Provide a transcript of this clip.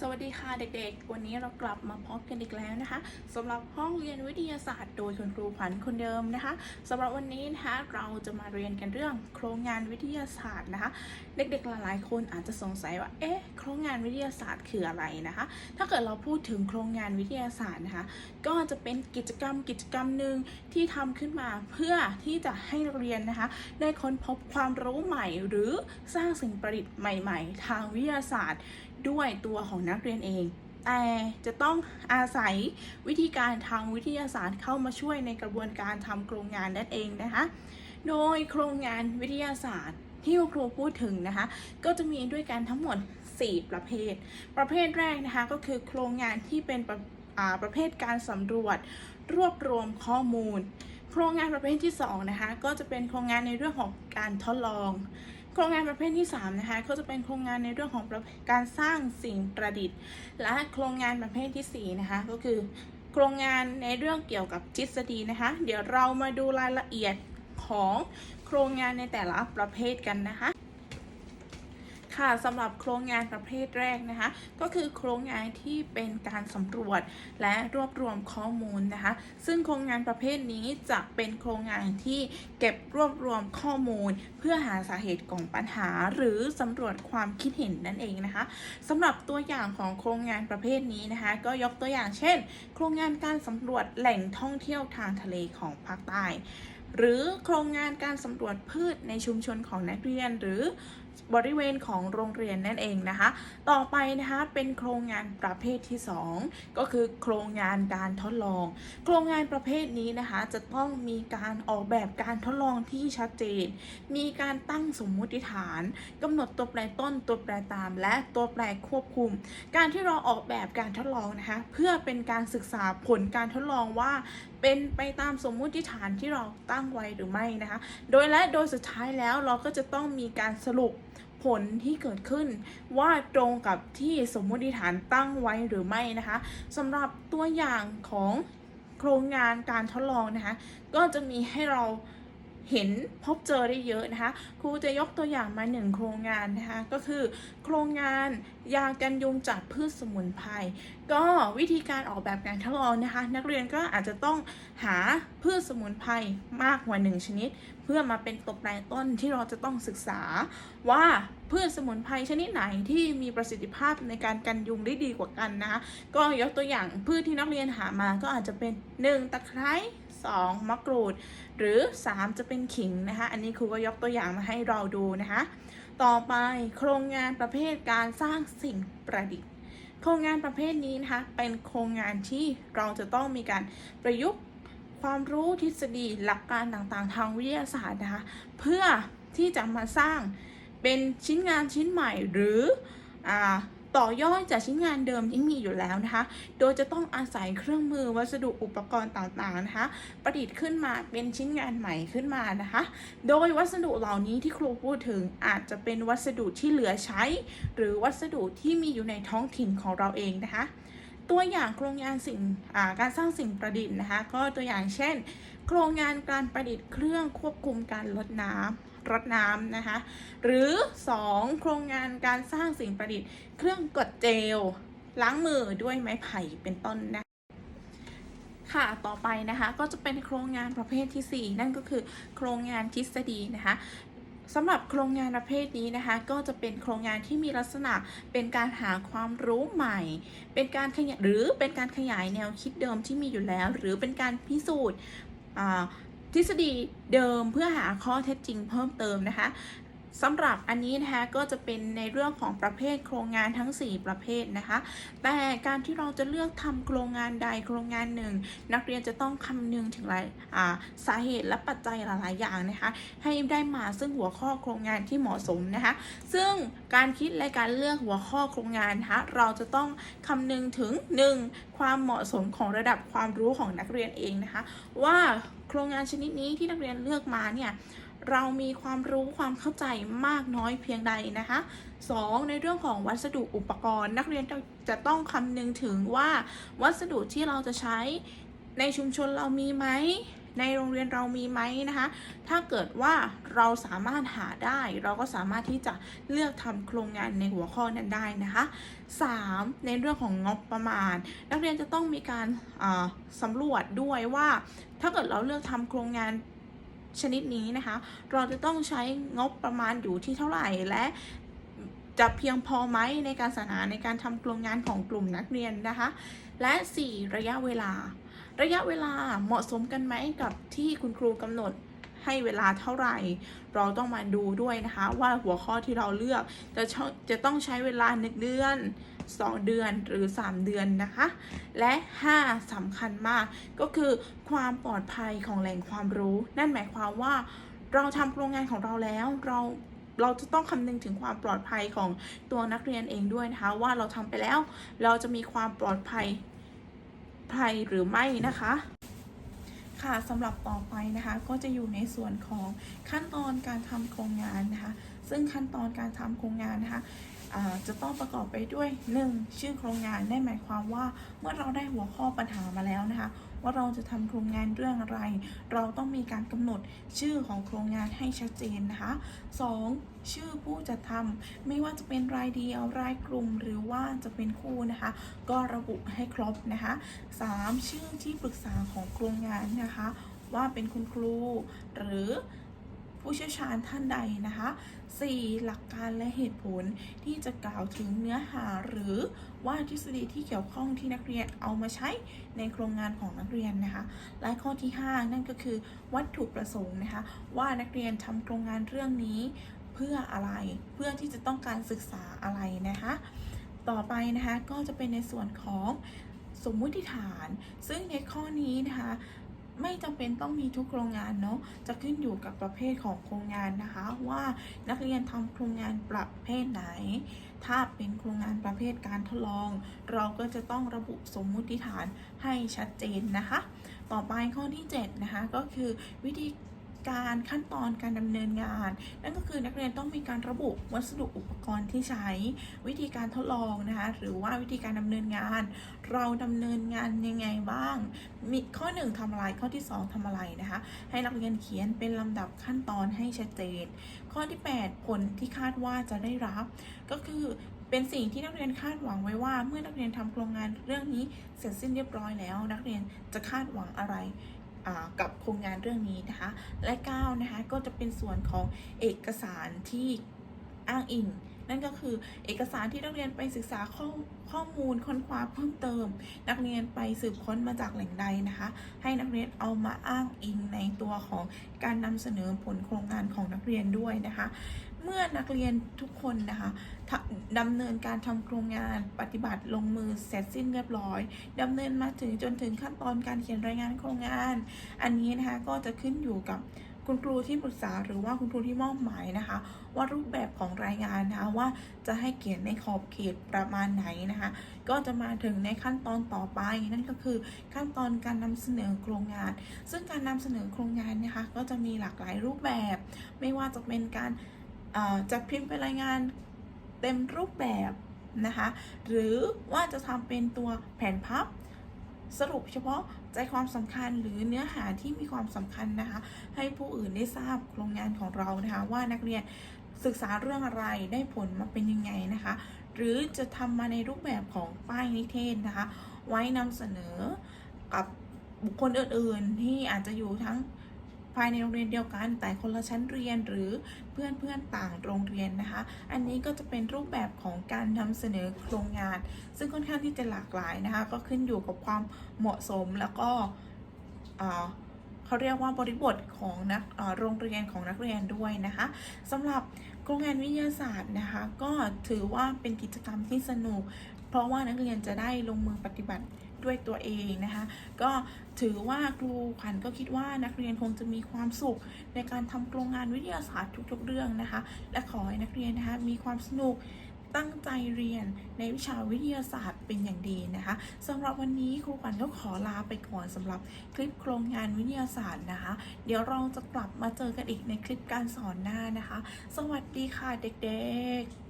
สวัสดีค่ะเด็กๆ วันนี้เรากลับมาพบกันอีกแล้วนะคะสำหรับห้องเรียนวิทยาศาสตร์โดยคุณครูขวัญคนเดิมนะคะสำหรับวันนี้นะคะเราจะมาเรียนกันเรื่องโครงงานวิทยาศาสตร์นะคะ เด็กๆหลายๆคนอาจจะสงสัยว่าเอ๊ะโครงงานวิทยาศาสตร์คืออะไรนะคะ ถ้าเกิดเราพูดถึงโครงงานวิทยาศาสตร์นะคะ ก็จะเป็นกิจกรรมกิจกรรมหนึ่งที่ทำขึ้นมาเพื่อที่จะให้นักเรียนนะคะ ได้ค้นพบความรู้ใหม่ หรือสร้างสิ่งประดิษฐ์ใหม่ ๆ ทางวิทยาศาสตร์ ด้วยตัวของนักเรียนเอง แต่จะต้องอาศัยวิธีการทางวิทยาศาสตร์เข้ามาช่วยในกระบวนการทำโครงงานนั่นเองนะคะ โดยโครงงานวิทยาศาสตร์ที่ครูพูดถึงนะคะ ก็จะมีด้วยกันทั้งหมด 4 ประเภท ประเภทแรกนะคะก็คือโครงงานที่เป็นประประเภทการสำรวจ รวบรวมข้อมูล โครงงานประเภทที่2นะคะก็จะเป็นโครงงานในเรื่องของการทดลอง โครงงานประเภทที่3นะคะก็จะเป็นโครงงานในเรื่องของการสร้างสิ่งประดิษฐ์ และโครงงานประเภทที่4นะคะก็คือโครงงานในเรื่องเกี่ยวกับทฤษฎีนะคะ เดี๋ยวเรามาดูรายละเอียดของโครงงานในแต่ละประเภทกันนะคะ ค่ะสำหรับโครงงานประเภทแรกนะคะ ก็คือโครงงานที่เป็นการสำรวจและรวบรวมข้อมูลนะคะ ซึ่งโครงงานประเภทนี้จะเป็นโครงงานที่เก็บรวบรวมข้อมูล เพื่อหาสาเหตุของปัญหา หรือสำรวจความคิดเห็นนั่นเองนะคะสำหรับตัวอย่างของโครงงานประเภทนี้นะคะ ก็ยกตัวอย่างเช่น โครงงานการสำรวจแหล่งท่องเที่ยวทางทะเลของภาคใต้หรือโครงงานการสำรวจพืชในชุมชนของนักเรียน หรือ บริเวณของโรงเรียนนั่นเองนะคะ ต่อไปนะคะเป็นโครงงานประเภทที่ 2 ก็คือโครงงานการทดลอง โครงงานประเภทนี้นะคะจะต้องมีการออกแบบการทดลองที่ชัดเจน มีการตั้งสมมุติฐานกำหนดตัวแปรต้นตัวแปรตาม และตัวแปรควบคุม การที่เราออกแบบการทดลองนะคะเพื่อเป็นการศึกษาผลการทดลองว่า เป็นไปตามสมมุติฐานที่เราตั้งไว้หรือไม่นะคะ โดยและโดยสุดท้ายแล้วเราก็จะต้องมีการสรุปผลที่เกิดขึ้นว่าตรงกับที่สมมุติฐานตั้งไว้หรือไม่นะคะสำหรับตัวอย่างของโครงงานการทดลองนะคะ ก็จะมีให้เรา เห็นพบเจอได้เยอะนะคะ ครูจะยกตัวอย่างมาหนึ่งโครงงานนะคะ ก็คือ โครงงานยากันยุงจากพืชสมุนไพร ก็วิธีการออกแบบการทดลองนะคะ นักเรียนก็อาจจะต้องหาพืชสมุนไพรมากกว่าหนึ่งชนิด เพื่อมาเป็นตัวแปรต้นที่เราจะต้องศึกษาว่าพืชสมุนไพรชนิดไหนที่มีประสิทธิภาพในการกันยุงได้ดีกว่ากันนะคะ ก็ยกตัวอย่างพืชที่นักเรียนหามาก็อาจจะเป็น 1. ตะไคร้ 2. มะกรูด หรือ 3 จะเป็นขิงนะคะ อันนี้ครูก็ยกตัวอย่างมาให้เราดูนะคะ ต่อไปโครงงานประเภทการสร้างสิ่งประดิษฐ์ โครงงานประเภทนี้นะคะ เป็นโครงงานที่เราจะต้องมีการประยุกต์ความรู้ทฤษฎีหลักการต่างๆ ทางวิทยาศาสตร์นะคะ เพื่อที่จะมาสร้างเป็นชิ้นงานชิ้นใหม่หรืออา ต่อยอดจากชิ้นงานเดิมที่มีอยู่แล้วนะคะ โดยจะต้องอาศัยเครื่องมือวัสดุอุปกรณ์ต่างๆนะคะ ประดิษฐ์ขึ้นมาเป็นชิ้นงานใหม่ขึ้นมานะคะ โดยวัสดุเหล่านี้ที่ครูพูดถึงอาจจะเป็นวัสดุที่เหลือใช้ หรือวัสดุที่มีอยู่ในท้องถิ่นของเราเองนะคะตัวอย่างโครงงานสิ่งการสร้างสิ่งประดิษฐ์นะคะ ก็ตัวอย่างเช่น โครงงานการประดิษฐ์เครื่องควบคุมการลดน้ำ รดน้ำนะคะ หรือ 2 โครงงานการสร้างสิ่งประดิษฐ์ เครื่องกดเจล ล้างมือด้วยไม้ไผ่เป็นต้นนะค่ะ ต่อไปนะคะก็จะเป็นโครงงานประเภทที่ 4 นั่นก็คือโครงงานทฤษฎีนะคะสำหรับโครงงานประเภทนี้นะคะ ก็จะเป็นโครงงานที่มีลักษณะเป็นการหาความรู้ใหม่ เป็นการขยายหรือเป็นการขยายแนวคิดเดิมที่มีอยู่แล้ว หรือเป็นการพิสูจน์ ทฤษฎีเดิมเพื่อหาข้อเท็จจริงเพิ่มเติมนะคะ สำหรับอันนี้นะคะก็จะเป็นในเรื่องของประเภทโครงงานทั้ง 4 ประเภทนะคะ แต่การที่เราจะเลือกทำโครงงานใดโครงงานหนึ่ง นักเรียนจะต้องคำนึงถึงหลายาสาเหตุและปัจจัยหลายๆ อย่างนะคะ ให้ได้มาซึ่งหัวข้อโครงงานที่เหมาะสมนะคะ ซึ่งการคิดและการเลือกหัวข้อโครงงานนะคะเราจะต้องคำนึงถึง 1. ความเหมาะสมของระดับความรู้ของนักเรียนเองนะคะ ว่าโครงงานชนิดนี้ที่นักเรียนเลือกมาเนี่ย เรามีความรู้ความเข้าใจมากน้อยเพียงใดนะคะ 2. ในเรื่องของวัสดุอุปกรณ์ นักเรียนจะต้องคำนึงถึงว่าวัสดุที่เราจะใช้ในชุมชนเรามีไหมในโรงเรียนเรามีไหมนะคะ ถ้าเกิดว่าเราสามารถหาได้ เราก็สามารถที่จะเลือกทำโครงงานในหัวข้อนั้นได้นะคะ 3. ในเรื่องของงบประมาณ นักเรียนจะต้องมีการาสำรวจด้วยว่า ถ้าเกิดเราเลือกทำโครงงาน ชนิดนี้นะคะ เราจะต้องใช้งบประมาณอยู่ที่เท่าไหร่และจะเพียงพอไหมในการสนาในการทำโครงงานของกลุ่มนักเรียนนะคะ และ 4. ระยะเวลา ระยะเวลาเหมาะสมกันไหมกับที่คุณครูกำหนด ให้เวลาเท่าไหร่ เราต้องมาดูด้วยนะคะ ว่าหัวข้อที่เราเลือกจะชจะต้องใช้เวลา1เดือน 2 เดือนหรือ 3 เดือนนะคะ และ 5สำคัญมากก็คือความปลอดภัยของแหล่งความรู้ นั่นหมายความว่าเราทำโครงงานของเราแล้วเราเราจะต้องคำนึงถึงความปลอดภัยของตัวนักเรียนเองด้วยนะคะ ว่าเราทำไปแล้ว เราจะมีความปลอดภัยภัยหรือไม่นะคะ ค่ะสำหรับต่อไปนะคะก็จะอยู่ในส่วนของขั้นตอนการทำโครงงานนะคะ ซึ่งขั้นตอนการทำโครงงานนะคะจะต้องประกอบไปด้วย 1. ชื่อโครงงานได้หมายความว่าเมื่อเราได้หัวข้อปัญหามาแล้วนะคะ ว่าเราจะทำโครงงานเรื่องอะไร เราต้องมีการกำหนดชื่อของโครงงานให้ชัดเจนนะคะ 2. ชื่อผู้จัดทำไม่ว่าจะเป็นรายเดียวรายกลุ่ม หรือว่าจะเป็นคู่นะคะ ก็ระบุให้ครบนะคะ 3. ชื่อที่ปรึกษาของโครงงานนะคะ ว่าเป็นคุณครูหรือ ผู้เชี่ยวชาญท่านใดนะคะ 4. หลักการและเหตุผลที่จะกล่าวถึงเนื้อหาหรือว่าทฤษฎีที่เกี่ยวข้องที่นักเรียนเอามาใช้ในโครงงานของนักเรียนนะคะ และข้อที่ 5 นั่นก็คือวัตถุประสงค์นะคะ ว่านักเรียนทำโครงงานเรื่องนี้เพื่ออะไร เพื่อที่จะต้องการศึกษาอะไรนะคะ ต่อไปนะคะก็จะเป็นในส่วนของสมมุติฐาน ซึ่งในข้อนี้นะคะ ไม่จำเป็นต้องมีทุกโครงงานเนาะจะขึ้นอยู่กับประเภทของโครงงานนะคะ ว่านักเรียนทำโครงงานประเภทไหน ถ้าเป็นโครงงานประเภทการทดลอง เราก็จะต้องระบุสมมุติฐานให้ชัดเจนนะคะ ต่อไปข้อที่ 7 นะคะ ก็คือวิธี การขั้นตอนการดำเนินงาน นั่นก็คือนักเรียนต้องมีการระบุวัสดุอุปกรณ์ที่ใช้ วิธีการทดลองนะคะหรือว่าวิธีการดำเนินงาน เราดำเนินงานยังไงบ้าง มีข้อ 1ทำอะไรข้อที่ 2ทำอะไรนะคะ ให้นักเรียนเขียนเป็นลำดับขั้นตอนให้ชัดเจน ข้อที่ 8 ผลที่คาดว่าจะได้รับ ก็คือเป็นสิ่งที่นักเรียนคาดหวังไว้ว่า เมื่อนักเรียนทำโครงงานเรื่องนี้เสร็จสิ้นเรียบร้อยแล้ว นักเรียนจะคาดหวังอะไร กับโครงงานเรื่องนี้นะคะ และ9นะคะก็จะเป็นส่วนของเอกสารที่อ้างอิงนั่นก็คือเอกสารที่นักเรียนไปศึกษาข้อข้อมูลค้นคว้าเพิ่มเติม นักเรียนไปสืบค้นมาจากแหล่งใดนะคะ ให้นักเรียนเอามาอ้างอิงในตัวของการนำเสนอผลโครงงานของนักเรียนด้วยนะคะ เมื่อนักเรียนทุกคนนะคะดำเนินการทำโครงงานปฏิบัติลงมือเสร็จสิ้นเรียบร้อยดำเนินมาถึงจนถึงขั้นตอนการเขียนรายงานโครงงาน อันนี้นะคะก็จะขึ้นอยู่กับคุณครูที่ปรึกษาหรือว่าคุณครูที่มอบหมายนะคะ ว่ารูปแบบของรายงานนะคะว่าจะให้เขียนในขอบเขตประมาณไหนนะคะ ก็จะมาถึงในขั้นตอนต่อไป นั่นก็คือขั้นตอนการนำเสนอโครงงาน ซึ่งการนำเสนอโครงงานนะคะก็จะมีหลากหลายรูปแบบ ไม่ว่าจะเป็นการ จัดพิมพ์เป็นรายงานเต็มรูปแบบนะคะ หรือว่าจะทำเป็นตัวแผนพับ สรุปเฉพาะใจความสำคัญหรือเนื้อหาที่มีความสำคัญนะคะ ให้ผู้อื่นได้ทราบโครงงานของเรานะคะ ว่านักเรียนศึกษาเรื่องอะไรได้ผลมาเป็นยังไงนะคะ หรือจะทำมาในรูปแบบของป้ายนิเทศนะคะ ไว้นำเสนอกับบุคคลอื่นๆที่อาจจะอยู่ทั้ง ภายในโรงเรียนเดียวกัน แต่คนละชั้นเรียนหรือเพื่อนเพื่อนๆต่างโรงเรียนนะคะ อันนี้ก็จะเป็นรูปแบบของการนำเสนอโครงงาน ซึ่งค่อนข้างที่จะหลากหลายนะคะ ก็ขึ้นอยู่กับความเหมาะสมแล้วก็เขาเรียกว่าบริบทของนักโรงเรียนของนักเรียนด้วยนะคะสำหรับโครงงานวิทยาศาสตร์นะคะ ก็ถือว่าเป็นกิจกรรมที่สนุก เพราะว่านักเรียนจะได้ลงมือปฏิบัติ ด้วยตัวเองนะคะ ก็ถือว่าครูขวัญก็คิดว่านักเรียนคงจะมีความสุขในการทำโครงงานวิทยาศาสตร์ทุกๆเรื่องนะคะ และขอให้นักเรียนนะคะมีความสนุกตั้งใจเรียนในวิชาวิทยาศาสตร์เป็นอย่างดีนะคะสำหรับวันนี้ครูขวัญก็ขอลาไปก่อนสำหรับคลิปโครงงานวิทยาศาสตร์นะคะ เดี๋ยวเราจะกลับมาเจอกันอีกในคลิปการสอนหน้านะคะ สวัสดีค่ะเด็กๆ